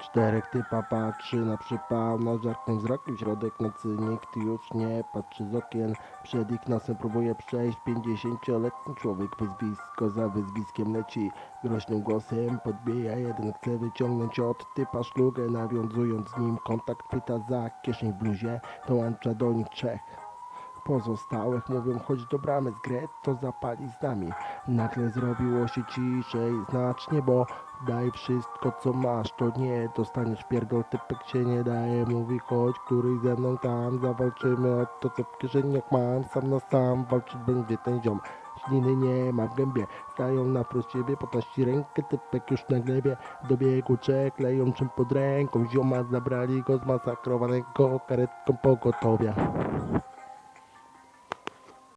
Czterech typa patrzy na przypał, na żartnym wzrokiem środek nocy nikt już nie patrzy z okien. Przed ich nosem próbuje przejść pięćdziesięcioletni człowiek, wyzwisko za wyzwiskiem leci. Groźnym głosem podbija jeden, chce wyciągnąć od typa szlugę, nawiązując z nim kontakt, pyta za kieszeń w bluzie, dołącza do nich trzech. Pozostałych mówią, chodź do bramy z grę, to zapali z nami. Nagle zrobiło się ciszej znacznie, bo daj wszystko co masz, to nie dostaniesz pierdol, typek się nie daje, mówi chodź, któryś ze mną tam, zawalczymy o to co w kieszeniach mam, sam na sam walczyć będzie ten ziom. Śliny nie ma w gębie, stają naprost siebie, podnosi rękę, typek już na glebie, do biegu czek, leją czym pod ręką, zioma zabrali go zmasakrowanego karetką pogotowia.